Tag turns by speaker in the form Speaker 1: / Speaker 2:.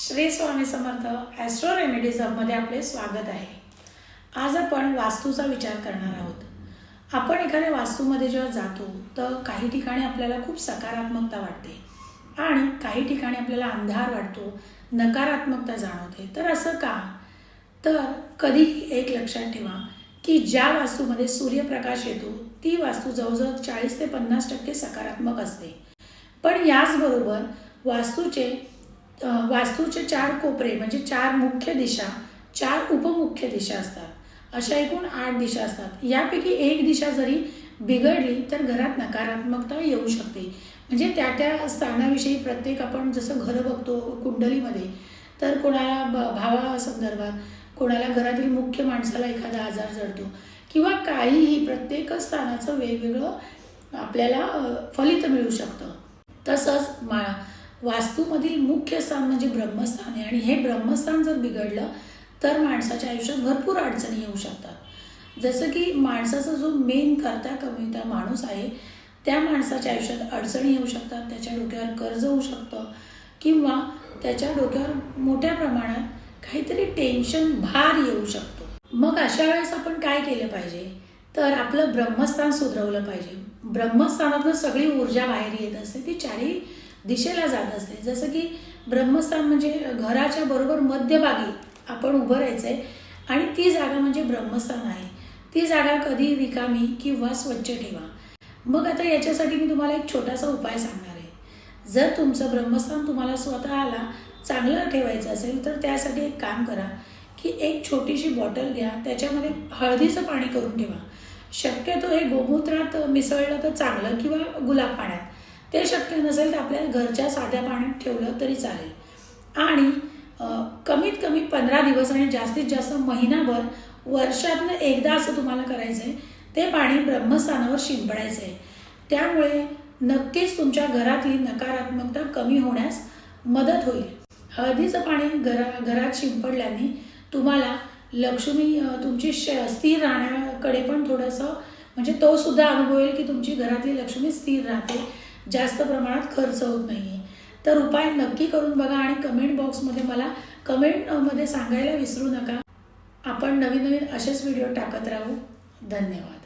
Speaker 1: Shri Swami Samarth astro remedies हबमध्ये आपले स्वागत आहे. आज आपण वास्तूचा विचार करणार आहोत. आपण एखाद्या वास्तूमध्ये जेव्हा जातो तर काही ठिकाणी आपल्याला खूप सकारात्मकता वाटते आणि काही ठिकाणी आपल्याला अंधार वाटतो नकारात्मकता जाणवते. तर असं का? तर कधीही एक लक्षात ठेवा की ज्या वास्तूमध्ये सूर्यप्रकाश येतो ती वास्तू जवळजवळ चाळीस ते पन्नास टक्के सकारात्मक असते. पण याचबरोबर वास्तूचे वास्तूचे चार कोपरे म्हणजे चार मुख्य दिशा चार उपमुख्य दिशा असतात. अशा एकूण आठ दिशा असतात. यापैकी एक दिशा जरी बिघडली तर घरात नकारात्मकता येऊ शकते. म्हणजे त्या त्या स्थानाविषयी प्रत्येक आपण जसं घरं बघतो कुंडलीमध्ये तर कोणाला ब भावासंदर्भात कोणाला घरातील मुख्य माणसाला एखादा आजार जडतो किंवा काहीही प्रत्येक स्थानाचं वेगवेगळं आपल्याला फलित मिळू शकतं. तसंच मा वास्तूमधील मुख्य स्थान म्हणजे ब्रह्मस्थान आहे. आणि हे ब्रह्मस्थान जर बिघडलं तर माणसाच्या आयुष्यात भरपूर अडचणी येऊ शकतात. जसं की माणसाचा जो मेन करता कमिता माणूस आहे त्या माणसाच्या आयुष्यात अडचणी येऊ शकतात त्याच्या डोक्यावर कर्ज होऊ शकतं किंवा त्याच्या डोक्यावर मोठ्या प्रमाणात काहीतरी टेन्शन भार येऊ शकतो. मग अशा वेळेस आपण काय केलं पाहिजे? तर आपलं ब्रह्मस्थान सुधरवलं पाहिजे. ब्रह्मस्थानातनं सगळी ऊर्जा बाहेर येत असते. ती चारही दिशेला जात असते. जसं की ब्रह्मस्थान म्हणजे घराच्या बरोबर मध्यभागी आपण उभं राहायचं आहे आणि ती जागा म्हणजे ब्रह्मस्थान आहे. ती जागा कधी रिकामी किंवा स्वच्छ ठेवा. मग आता याच्यासाठी मी तुम्हाला एक छोटासा उपाय सांगणार आहे. जर तुमचं ब्रह्मस्थान तुम्हाला स्वतःला चांगलं ठेवायचं असेल तर त्यासाठी एक काम करा की एक छोटीशी बॉटल घ्या त्याच्यामध्ये हळदीचं पाणी करून ठेवा. शक्यतो हे गोमूत्रात मिसळलं तर चांगलं किंवा गुलाब पाण्यात. ते शक्य नसेल तर आपल्या घरच्या साध्या पाण्यात ठेवलं तरी चालेल. आणि कमीत कमी पंधरा दिवस आणि जास्तीत जास्त महिनाभर वर्षातनं एकदा असं तुम्हाला करायचं आहे ते पाणी ब्रह्मस्थानावर शिंपडायचं आहे त्यामुळे नक्कीच तुमच्या घरातली नकारात्मकता कमी होण्यास मदत होईल. हळदीचं पाणी घरा घरात शिंपडल्याने तुम्हाला लक्ष्मी तुमची श स्थिर राहण्याकडे पण थोडंसं म्हणजे तो सुद्धा अनुभव येईल की तुमची घरातली लक्ष्मी स्थिर राहते. जास्त प्रमाणात खर्च होत नाही तर उपाय नक्की करून बघा आणि कमेंट बॉक्समध्ये मला कमेंटमध्ये सांगायला विसरू नका. आपण नवीन नवीन असेच व्हिडिओ टाकत राहू. धन्यवाद.